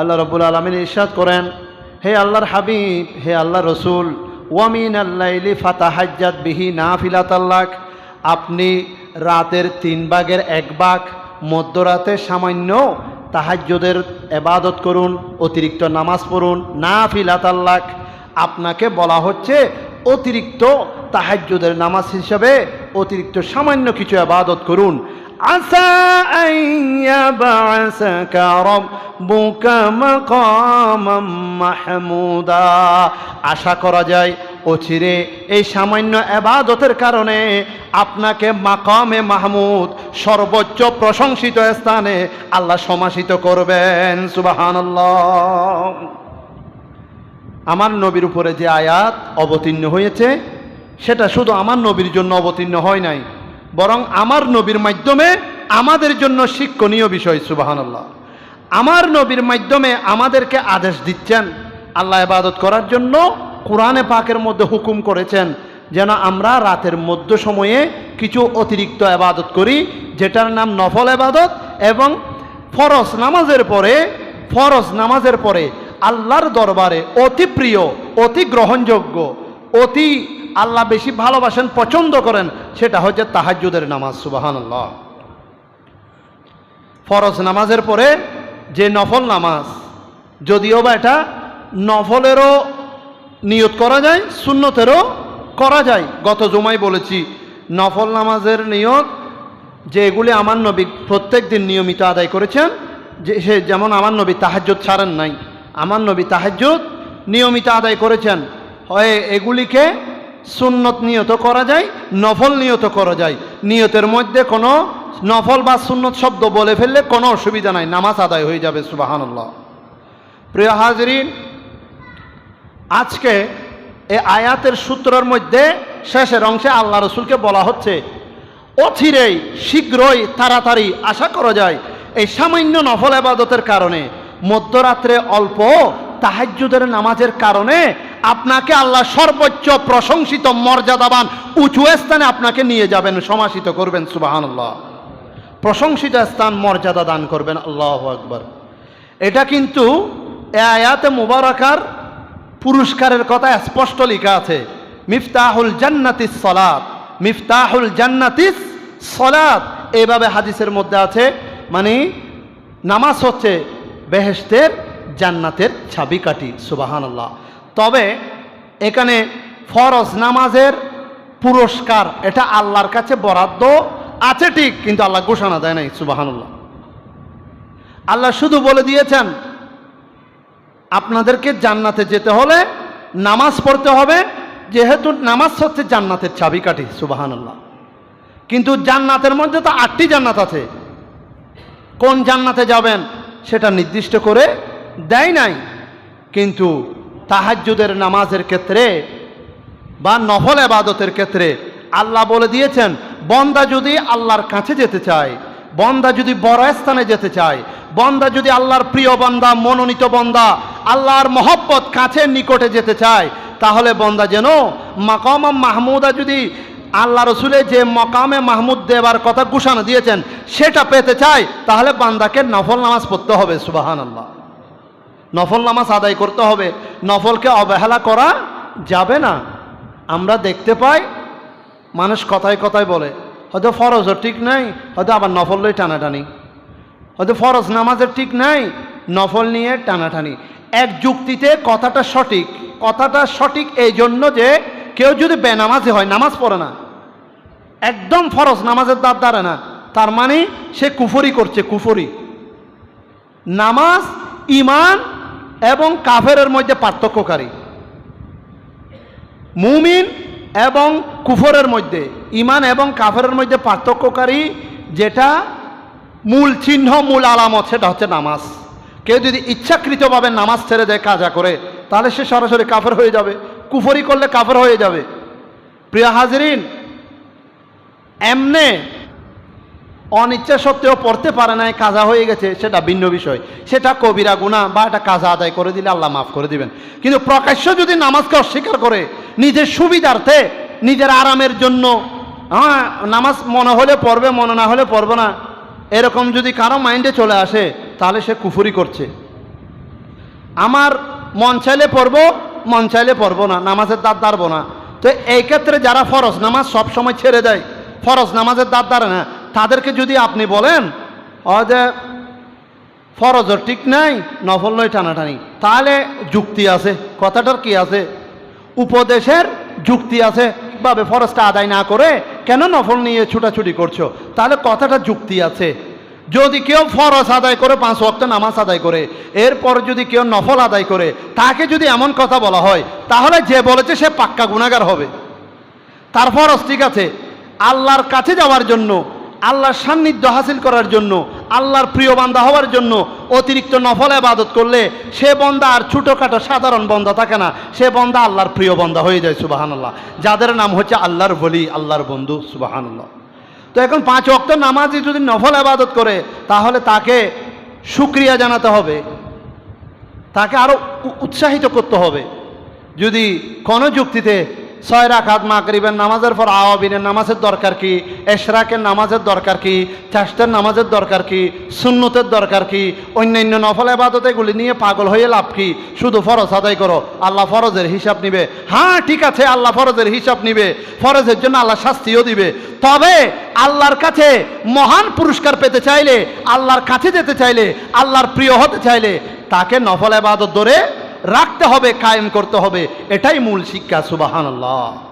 আল্লাহ রব্বুল আলমিন ইরশাদ করেন, হে আল্লাহর হাবিব, হে আল্লাহ রসুল ওয়ামিন আল্লাইলি ফাতাহাজ্জাদ বিহি না ফিলাতাল্লাক আপনি রাতের তিন ভাগের এক ভাগ, মধ্যরাতে সামান্য তাহাজ্জুদের এবাদত করুন, অতিরিক্ত নামাজ পড়ুন না ফিলাতাল্লাক আপনাকে বলা হচ্ছে অতিরিক্ত তাহাজ্জুদের নামাজ হিসাবে অতিরিক্ত সামান্য কিছু আবাদত করুন। আসা আইয়াবাসাকা রব্বুকা মাকামাম মাহমুদা আশা করা যায়, অচিরে এই সামান্য আবাদতের কারণে আপনাকে মাকামে মাহমুদ সর্বোচ্চ প্রশংসিত স্থানে আল্লাহ সমাসিত করবেন। সুবাহানাল্লাহ। আমার নবীর উপরে যে আয়াত অবতীর্ণ হয়েছে, সেটা শুধু আমার নবীর জন্য অবতীর্ণ হয় নাই। বরং আমার নবীর মাধ্যমে আমাদের জন্য শিক্ষণীয় বিষয়, সুবাহানাল্লাহ। আমার নবীর মাধ্যমে আমাদেরকে আদেশ দিচ্ছেন, আল্লাহ ইবাদত করার জন্য কোরআনে পাকের মধ্যে হুকুম করেছেন যেন আমরা রাতের মধ্য সময়ে কিছু অতিরিক্ত আবাদত করি, যেটার নাম নফল আবাদত এবং ফরজ নামাজের পরে, ফরজ নামাজের পরে আল্লাহর দরবারে অতি প্রিয়, অতি গ্রহণযোগ্য, অতি আল্লাহ বেশি ভালোবাসেন, পছন্দ করেন, সেটা হচ্ছে তাহাজ্জুদের নামাজ সুবাহান আল্লাহ ফরজ নামাজের পরে যে নফল নামাজ, যদিও বা এটা নফলেরও নিয়ত করা যায়, সুন্নতেরও করা যায়। গত জমাই বলেছি, নফল নামাজের নিয়ত যে এগুলি আমার নবী প্রত্যেক দিন নিয়মিত আদায় করেছেন, যে সে যেমন আমার নবী তাহাজ্জুদ ছাড়েন নাই, আমার নবী তাহাজ্জুদ নিয়মিত আদায় করেছেন। হয় এগুলিকে সুন্নত নিয়ত করা যায়, নফল নিয়ত করা যায়। নিয়তের মধ্যে কোনো নফল বা সুন্নত শব্দ বলে ফেললে কোনো অসুবিধা নাই, নামাজ আদায় হয়ে যাবে সুবাহান্লাহ প্রিয় হাজরিন, আজকে এ আয়াতের সূত্রের মধ্যে শেষের অংশে আল্লাহ রসুলকে বলা হচ্ছে, অচিরেই শীঘ্রই তাড়াতাড়ি আশা করা যায়, এই সামান্য নফল আবাদতের কারণে, মধ্যরাত্রে অল্প তাহাজ্জুদের নামাজের কারণে আপনাকে আল্লাহ সর্বোচ্চ প্রশংসিত মর্যাদাবান উঁচু স্থানে আপনাকে নিয়ে যাবেন, সমাসিত করবেন সুবাহান্লাহ প্রশংসিত স্থান মর্যাদা দান করবেন, আল্লাহ আকবর। এটা কিন্তু এ আয়াতে মুবারকার পুরস্কারের কথা স্পষ্ট লেখা আছে। মিফতাহুল জান্নাতিস সলাত, মিফতাহুল জান্নাতিস সলাত। এইভাবে হাদিসের মধ্যে আছে মানে নামাজ হচ্ছে বেহেস্তের জান্নাতের ছাবিকাঠি সুবাহান আল্লাহ তবে এখানে ফরজ নামাজের পুরস্কার, এটা আল্লাহর কাছে বরাদ্দ আছে ঠিক, কিন্তু আল্লাহ ঘোষণা দেয় নাই, সুবাহানুল্লাহ। আল্লাহ শুধু বলে দিয়েছেন, আপনাদেরকে জান্নাতে যেতে হলে নামাজ পড়তে হবে, যেহেতু নামাজ হচ্ছে জান্নাতের চাবিকাঠি, সুবাহানুল্লাহ। কিন্তু জান্নাতের মধ্যে তো আটটি জান্নাত আছে। কোন জান্নাতে যাবেন সেটা নির্দিষ্ট করে দেয় নাই, কিন্তু তাহাজ্জুদের নামাজের ক্ষেত্রে বা নফল আবাদতের ক্ষেত্রে আল্লাহ বলে দিয়েছেন, বন্দা যদি আল্লাহর কাছে যেতে চায়, বন্দা যদি বড় স্থানে যেতে চায়, বন্দা যদি আল্লাহর প্রিয় বন্দা, মনোনীত বন্দা, আল্লাহর মহব্বত কাছে নিকটে যেতে চায়, তাহলে বন্দা যেন মাকাম মাহমুদা যদি আল্লাহ রসুলে যে মকামে মাহমুদ দেবার কথা ঘোষণা দিয়েছেন, সেটা পেতে চায়, তাহলে বান্দাকে নফল নামাজ পড়তে হবে সুবাহান আল্লাহ নফল নামাজ আদায় করতে হবে। নফলকে অবহেলা করা যাবে না। আমরা দেখতে পাই, মানুষ কথায় কথায় বলে, হয়তো ফরজও ঠিক নাই, হয়তো আবার নফল লই টানাটানি। হয়তো ফরজ নামাজের ঠিক নাই, নফল নিয়ে টানাটানি। এক যুক্তিতে কথাটা সঠিক। কথাটা সঠিক এই জন্য যে কেউ যদি বেনামাজি হয়, নামাজ পড়ে না। একদম ফরজ নামাজের দাঁত দাঁড়ে না। তার মানে সে কুফরি করছে, কুফরি। নামাজ ইমান এবং কাফেরের মধ্যে পার্থক্যকারী। মুমিন এবং কুফরের মধ্যে ইমান এবং কাফেরের মধ্যে পার্থক্যকারী যেটা মূল চিহ্ন, মূল আলামত, সেটা হচ্ছে নামাজ। কেউ যদি ইচ্ছাকৃতভাবে নামাজ ছেড়ে দেয়, কাজা করে, তাহলে সে সরাসরি কাফের হয়ে যাবে। কুফরি করলে কাফের হয়ে যাবে। প্রিয় হাজরিন, এমনে অনিচ্ছা সত্ত্বেও পড়তে পারে নাই, কাজা হয়ে গেছে, সেটা ভিন্ন বিষয়। সেটা কবিরা গুণা বা এটা কাজা আদায় করে দিলে আল্লাহ মাফ করে দিবেন। কিন্তু প্রকাশ্য যদি নামাজকে অস্বীকার করে, নিজের সুবিধার্থে, নিজের আরামের জন্য হ্যাঁ নামাজ মনে হলে পড়বে, মনে না হলে পড়বে না, এরকম যদি কারও মাইন্ডে চলে আসে, তাহলে সে কুফুরি করছে। আমার মন চাইলে পড়ব, মন চাইলে পড়ব না, নামাজের দাঁত দাঁড়বো না। তো এই ক্ষেত্রে যারা ফরজ নামাজ সব সময় ছেড়ে দেয়, ফরজ নামাজের দাঁত দাঁড়ে না তাদেরকে যদি আপনি বলেন যে ফরজর ঠিক নাই, নফল নয় টানাটানি। তাহলে যুক্তি আছে, কথাটার কি আছে? উপদেশের যুক্তি আছে, ভাবে ফরজটা আদায় না করে কেন নফল নিয়ে ছুটাছুটি করছ? তাহলে কথাটা যুক্তি আছে। যদি কেউ ফরজ আদায় করে, পাঁচ ওয়াক্ত নামাজ আদায় করে, এরপর যদি কেউ নফল আদায় করে, তাকে যদি এমন কথা বলা হয়, তাহলে যে বলেছে সে পাক্কা গুণাগার হবে। তার ফরজ ঠিক আছে। আল্লাহর কাছে যাওয়ার জন্য আল্লাহর সান্নিধ্য হাসিল করার জন্য, আল্লাহর প্রিয় বান্দা হওয়ার জন্য অতিরিক্ত নফল আবাদত করলে সে বন্দা আর ছোটোখাটো সাধারণ বন্দা থাকে না। সে বন্দা আল্লাহর প্রিয় বন্দা হয়ে যায় সুবাহান আল্লাহ যাদের নাম হচ্ছে আল্লাহর বলি আল্লাহর বন্ধু সুবাহান আল্লাহ তো এখন পাঁচ অক্ত নামাজি যদি নফল আবাদত করে, তাহলে তাকে সুক্রিয়া জানাতে হবে। তাকে আরও উৎসাহিত করতে হবে। যদি কোনো যুক্তিতে ছয় রাখাত মাকরিবের নামাজের পর আওয়াবিনের নামাজের দরকার কি? এশরাকের নামাজের দরকার কি? চাষতের নামাজের দরকার কি? সুন্নতের দরকার কি? অন্যান্য নফল আবাদত এগুলি নিয়ে পাগল হয়ে লাভ কি? শুধু ফরজ আদায় করো। আল্লাহ ফরজের হিসাব নিবে। হ্যাঁ ঠিক আছে, আল্লাহ ফরজের হিসাব নিবে। ফরজের জন্য আল্লাহ শাস্তিও দিবে। তবে আল্লাহর কাছে মহান পুরস্কার পেতে চাইলে, আল্লাহর কাছে যেতে চাইলে, আল্লাহর প্রিয় হতে চাইলে, তাকে নফল আবাদত ধরে রাখতে হবে কায়েম করতে হবে। এটাই মূল শিক্ষা সুবাহান আল্লাহ